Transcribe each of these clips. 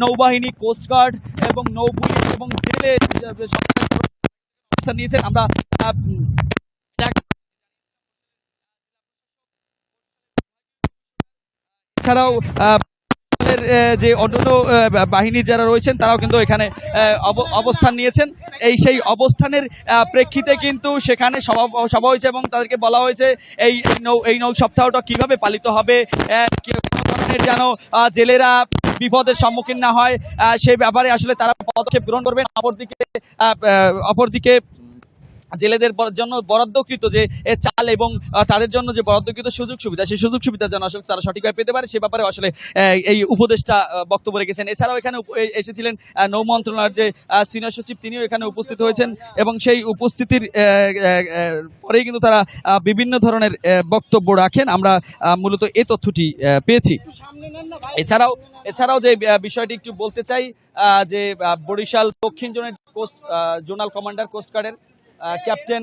নৌবাহিনী কোস্টগার্ড এবং নৌ পুলিশ এবং জেলে অবস্থান নিয়েছেন। আমরা এছাড়াও যে অন্যান্য বাহিনীর যারা রয়েছেন, তারাও কিন্তু এখানে অব- অবস্থান নিয়েছেন। এই সেই অবস্থানের প্রেক্ষিতে কিন্তু সেখানে সভা সভা হয়েছে এবং তাদেরকে বলা হয়েছে, এই এই নৌ এই নৌ সপ্তাহটা কীভাবে পালিত হবে কোনো ধরনের যেন জেলেরা বিপদের সম্মুখীন না হয় সেই ব্যাপারে আসলে তারা পদক্ষেপ গ্রহণ করবেন। অপরদিকে অপরদিকে জেলেদের জন্য বরাদ্দকৃত যে চাল এবং তাদের জন্য যে বরাদ্দকৃত সুযোগ সুবিধা, সেই সুযোগ সুবিধা যেন আসলে তারা সঠিকভাবে পেতে পারে। সে ব্যাপারে আসলে এই উপদেষ্টা বক্তব্য রেখেছেন। এছাড়াও এখানে এ- এসেছিলেন নৌ মন্ত্রণালয়ের যে সিনিয়র সচিব, তিনিও এখানে উপস্থিত হয়েছেন এবং সেই উপস্থিতির পরেই কিন্তু তারা বিভিন্ন ধরনের বক্তব্য রাখেন। আমরা মূলত এই তথ্যটি পেয়েছি। এছাড়াও এছাড়াও যে বিষয়টি একটু বলতে চাই যে বরিশাল দক্ষিণ জোনের কোস্ট জোনাল কমান্ডার কোস্টগার্ডের ক্যাপ্টেন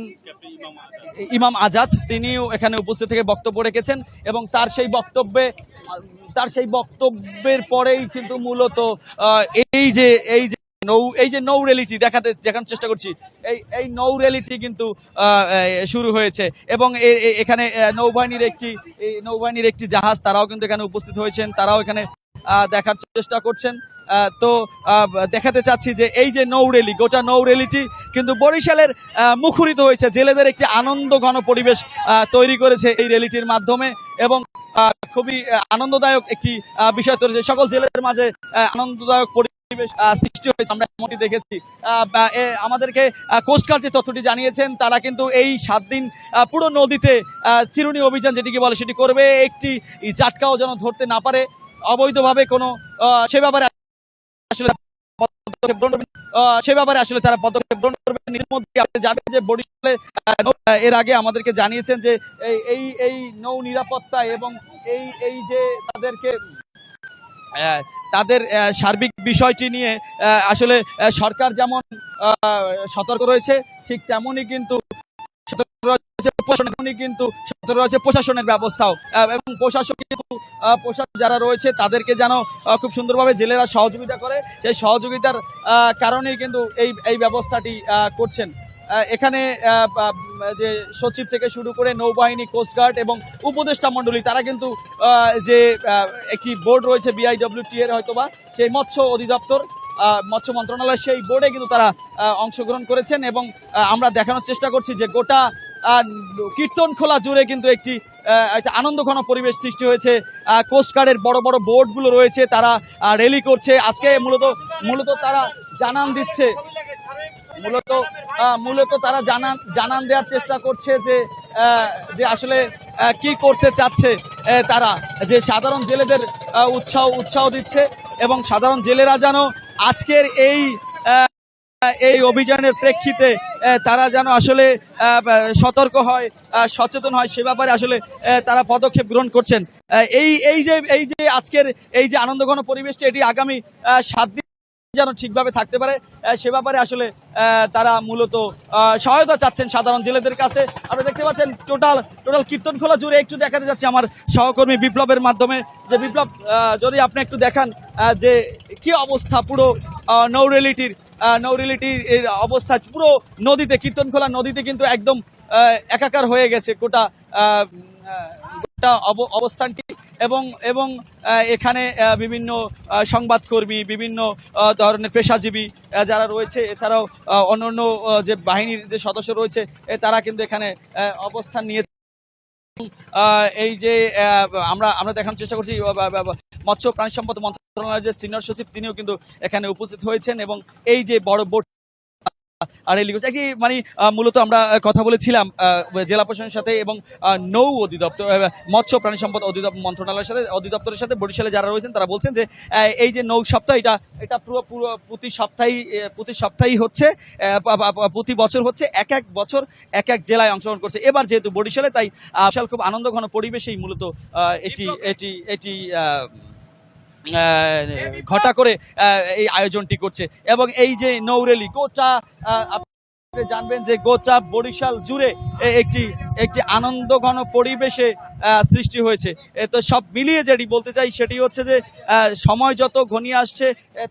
ইমাম আজাদ, তিনিও এখানে উপস্থিত থেকে বক্তব্য রেখেছেন এবং তার সেই বক্তব্যে, তার সেই বক্তব্যের পরেই কিন্তু মূলত এই যে এই যে নৌ, এই যে নৌ র্যালিটি দেখাতে, দেখানোর চেষ্টা করছি, এই এই নৌ র্যালিটি কিন্তু শুরু হয়েছে এবং এখানে নৌবাহিনীর একটি নৌবাহিনীর একটি জাহাজ, তারাও কিন্তু এখানে উপস্থিত হয়েছেন, তারাও এখানে দেখার চেষ্টা করছেন। তো দেখাতে চাচ্ছি যে এই যে নৌ র্যালি গোটা নৌ র্যালিটি কিন্তু বরিশালের মুখরিত হয়েছে। জেলেদের একটি আনন্দ ঘন পরিবেশ তৈরি করেছে এই র্যালিটির মাধ্যমে এবং খুবই আনন্দদায়ক একটি বিষয় তৈরি সকল জেলেদের মাঝে আনন্দদায়ক পরিবেশ সৃষ্টি হয়েছে। আমরা এমনটি দেখেছি। আমাদেরকে কোস্টগার্ড যে তথ্যটি জানিয়েছেন, তারা কিন্তু এই সাত দিন পুরো নদীতে চিরুনি অভিযান যেটিকে বলে, সেটি করবে। একটি জাটকাও যেন ধরতে না পারে। অবৈধভাবে কোনো সে ব্যাপারে আসলে পদক্ষেপ গ্রহণ করবেন। সে ব্যাপারে আসলে তারা পদক্ষেপ গ্রহণ করবেন নিজের মধ্যে আপনি জানেন যে বরিশালে এর আগে আমাদেরকে জানিয়েছেন যে এই এই নৌ নিরাপত্তা এবং এই এই যে তাদেরকে তাদের সার্বিক বিষয়টি নিয়ে আসলে সরকার যেমন সতর্ক রয়েছে, ঠিক তেমনই কিন্তু তেমনই কিন্তু রয়েছে প্রশাসনের ব্যবস্থাও। এবং প্রশাসন কিন্তু প্রশাসন যারা রয়েছে, তাদেরকে যেন খুব সুন্দরভাবে জেলেরা সহযোগিতা করে। সেই সহযোগিতার কারণেই কিন্তু এই এই ব্যবস্থাটি করছেন। এখানে যে সচিব থেকে শুরু করে নৌবাহিনী কোস্টগার্ড এবং উপদেষ্টা মণ্ডলী, তারা কিন্তু যে একটি বোর্ড রয়েছে বিআইডব্লিউটি এর হয়তোবা, সেই মৎস্য অধিদপ্তর মৎস্য মন্ত্রণালয় সেই বোর্ডে কিন্তু তারা অংশগ্রহণ করেছেন এবং আমরা দেখানোর চেষ্টা করছি যে গোটা কীর্তন খোলা জুড়ে কিন্তু একটি একটা আনন্দঘন পরিবেশ সৃষ্টি হয়েছে। কোস্টগার্ডের বড় বড় বোর্ডগুলো রয়েছে, তারা র্যালি করছে। আজকে মূলত মূলত তারা জানান দিচ্ছে। মূলত মূলত তারা জানান জানান দেওয়ার চেষ্টা করছে যে যে আসলে কি করতে চাচ্ছে তারা। যে সাধারণ জেলেদের উৎসাহ উৎসাহ দিচ্ছে এবং সাধারণ জেলেরা যেন আজকের এই এই অভিযানের প্রেক্ষিতে তারা যেন আসলে সতর্ক হয় সচেতন হয় সে ব্যাপারে আসলে তারা পদক্ষেপ গ্রহণ করছেন। এই এই যে এই যে আজকের এই যে আনন্দঘন পরিবেশটি এটি আগামী সাত দিন যেন ঠিকভাবে থাকতে পারে সে ব্যাপারে আসলে তারা মূলত সহায়তা চাচ্ছেন সাধারণ জেলেদের কাছে। আপনি দেখতে পাচ্ছেন টোটাল টোটাল কীর্তন খোলা জুড়ে একটু দেখাতে যাচ্ছে আমার সহকর্মী বিপ্লবের মাধ্যমে। যে বিপ্লব যদি আপনি একটু দেখান যে কি অবস্থা পুরো আহ, নৌ রেলিটির আহ, নৌ এর অবস্থা। পুরো নদীতে কীর্তনখোলা নদীতে কিন্তু একদম একাকার হয়ে গেছে গোটা গোটা অব- অবস্থানটি। এবং এবং এখানে বিভিন্ন সংবাদকর্মী বিভিন্ন ধরনের পেশাজীবী যারা রয়েছে এছাড়াও অন্যান্য যে বাহিনীর যে সদস্য রয়েছে তারা কিন্তু এখানে অবস্থান নিয়েছে এই যে আমরা আমরা দেখানোর চেষ্টা করছি মৎস্য প্রাণী সম্পদ মন্ত্রণালয়ের যে সিনিয়র সচিব তিনিও কিন্তু এখানে উপস্থিত হয়েছেন এবং এই যে বড় বোট আর একই মানে মূলত আমরা কথা বলেছিলাম জেলা প্রশাসনের সাথে এবং নৌ অধিদপ্তর মৎস্য প্রাণী সম্পদ অধিদপ্তর মন্ত্রণালয়ের সাথে অধিদপ্তরের সাথে বরিশালে যারা রয়েছেন তারা বলছেন যে এই যে নৌ সপ্তাহ এটা এটা পুরো পুরো প্রতি সপ্তাহে প্রতি সপ্তাহেই হচ্ছে প্রতি বছর হচ্ছে এক এক বছর এক এক জেলায় অংশগ্রহণ করছে। এবার যেহেতু বরিশালে তাই বিশাল খুব আনন্দঘন পরিবেশেই মূলত আহ, এটি এটি এটি ঘটা করে এই আয়োজনটি করছে। এবং এই যে নৌরেলি, গোটা জানবেন যে গোটা বরিশাল জুড়ে একটি একটি আনন্দঘন পরিবেশে সৃষ্টি হয়েছে। তো সব মিলিয়ে যেটি বলতে চাই সেটি হচ্ছে যে সময় যত ঘনিয়ে আসছে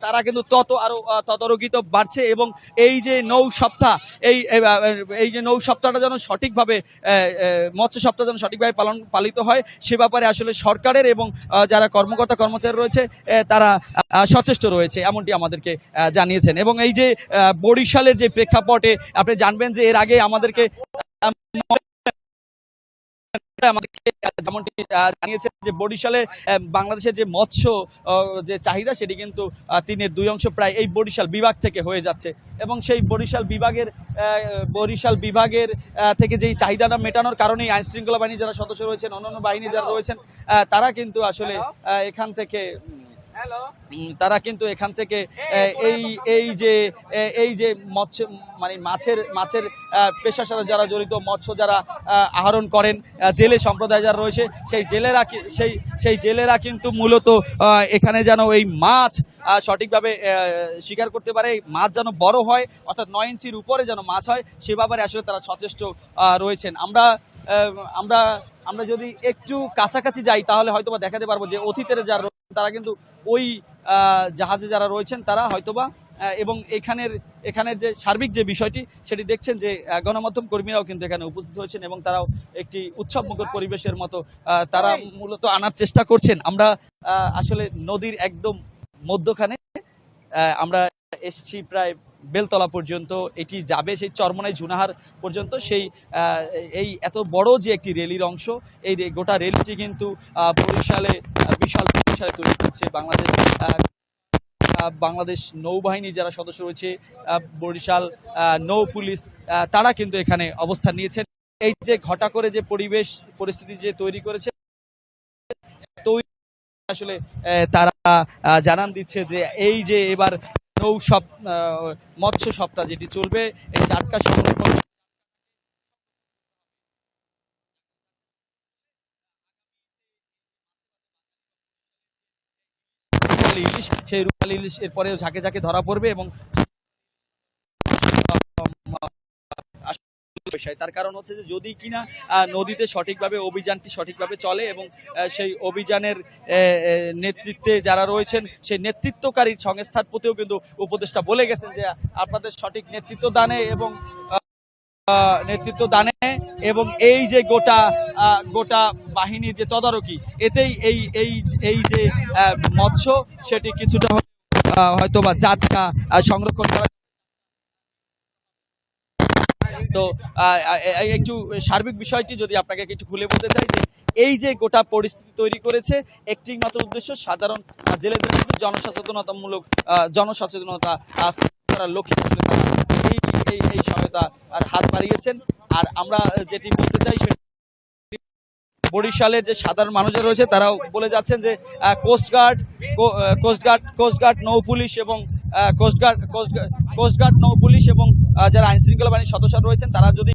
তারা কিন্তু তত আরও আহ, তদারকিত বাড়ছে এবং এই যে নৌ সপ্তাহ এই এই যে নৌ সপ্তাহটা যেন সঠিকভাবে মৎস্য সপ্তাহ যেন সঠিকভাবে পালন পালিত হয় সে ব্যাপারে আসলে সরকারের এবং যারা কর্মকর্তা কর্মচারী রয়েছে তারা সচেষ্ট রয়েছে এমনটি আমাদেরকে জানিয়েছেন। এবং এই যে বরিশালের যে প্রেক্ষাপটে আপনি জানবেন যে এর আগে আমাদেরকে আমাদেরকে যেমনটি জানিয়েছেন যে বরিশালে বাংলাদেশের যে মৎস্য যে চাহিদা সেটি কিন্তু তিনের দুই অংশ প্রায় এই বরিশাল বিভাগ থেকে হয়ে যাচ্ছে। এবং সেই বরিশাল বিভাগের বরিশাল বিভাগের থেকে যেই চাহিদাটা মেটানোর কারণেই আইন শৃঙ্খলা বাহিনী যারা সদস্য রয়েছেন অন্যান্য বাহিনী যারা রয়েছেন আহ, তারা কিন্তু আসলে আহ, এখান থেকে তারা কিন্তু এখান থেকে এই এই যে এই যে মৎস্য মানে মাছের মাছের পেশার সাথে যারা জড়িত মৎস্য যারা আহ, আহরণ করেন জেলে সম্প্রদায় যারা রয়েছে সেই জেলেরা সেই সেই জেলেরা কিন্তু মূলত এখানে যেন এই মাছ সঠিকভাবে শিকার করতে পারে মাছ যেন বড় হয় অর্থাৎ নয় ইঞ্চির উপরে যেন মাছ হয় সে ব্যাপারে আসলে তারা সচেষ্ট রয়েছেন। আমরা আমরা আমরা যদি একটু কাছাকাছি যাই তাহলে হয়তোবা দেখাতে পারব যে অতীতের যারা তারা কিন্তু ওই জাহাজে যারা রয়েছেন তারা হয়তোবা এবং এখানের এখানের যে সার্বিক যে বিষয়টি সেটি দেখছেন যে গণমাধ্যম কর্মীরাও কিন্তু এখানে উপস্থিত হয়েছেন এবং তারাও একটি উৎসবমুখর পরিবেশের মতো আহ, তারা মূলত আনার চেষ্টা করছেন। আমরা আহ, আসলে নদীর একদম মধ্যখানে আহ, আমরা এসছি প্রায় বেলতলা পর্যন্ত, এটি যাবে সেই চরমনাই ঝুনাহার পর্যন্ত। সেই এই এত বড় যে একটি রেলির অংশ, এই গোটা রেলটি কিন্তু বরিশালে বিশাল বরিশালে তৈরি হচ্ছে বাংলাদেশ বাংলাদেশ নৌবাহিনী যারা সদস্য রয়েছে বরিশাল নৌ পুলিশ তারা কিন্তু এখানে অবস্থান নিয়েছেন। এই যে ঘটা করে যে পরিবেশ, পরিস্থিতি যে তৈরি করেছে আসলে তারা জানান দিচ্ছে যে এই যে এবার নৌ সপ মৎস্য সপ্তাহ যেটি চলবে, এই টাটকা সংরক্ষণ ইলিশ, সেই রূপালী ইলিশ এরপরেও ঝাঁকে ঝাঁকে ধরা পড়বে এবং বিষয়। তার কারণ হচ্ছে যে যদি কিনা নদীতে সঠিকভাবে, অভিযানটি সঠিকভাবে চলে এবং সেই অভিযানের নেতৃত্বে যারা রয়েছেন, সেই নেতৃত্বকারী সংস্থার প্রতিও কিন্তু উপদেষ্টা বলে গেছেন যে আপনাদের সঠিক নেতৃত্ব দানে এবং নেতৃত্ব দানে এবং এই যে গোটা গোটা বাহিনীর যে তদারকি, এতেই এই এই এই যে মৎস্য, সেটি কিছুটা হয়তো বা জাতকা সংরক্ষণ করা তো একটু সার্বিক বিষয়টি যদি আপনাকে একটু খুলে বলতে চাই যে, এই যে গোটা পরিস্থিতি তৈরি করেছে একটি মাত্র উদ্দেশ্য সাধারণ জেলেদের মধ্যে জনসচেতনতামূলক জনসচেতনতা তারা লক্ষ্য করে এই এই সহায়তা, আর হাত বাড়িয়েছেন। আর আমরা যেটি বলতে চাই সেটি বরিশালের যে সাধারণ মানুষরা রয়েছে, তারাও বলে যাচ্ছেন যে coast guard coast guard coast guard নৌ পুলিশ এবং কোস্টগার্ড কোস্টগার্ড নৌ পুলিশ এবং যারা আইনশৃঙ্খলা বাহিনীর সদস্য রয়েছেন তারা যদি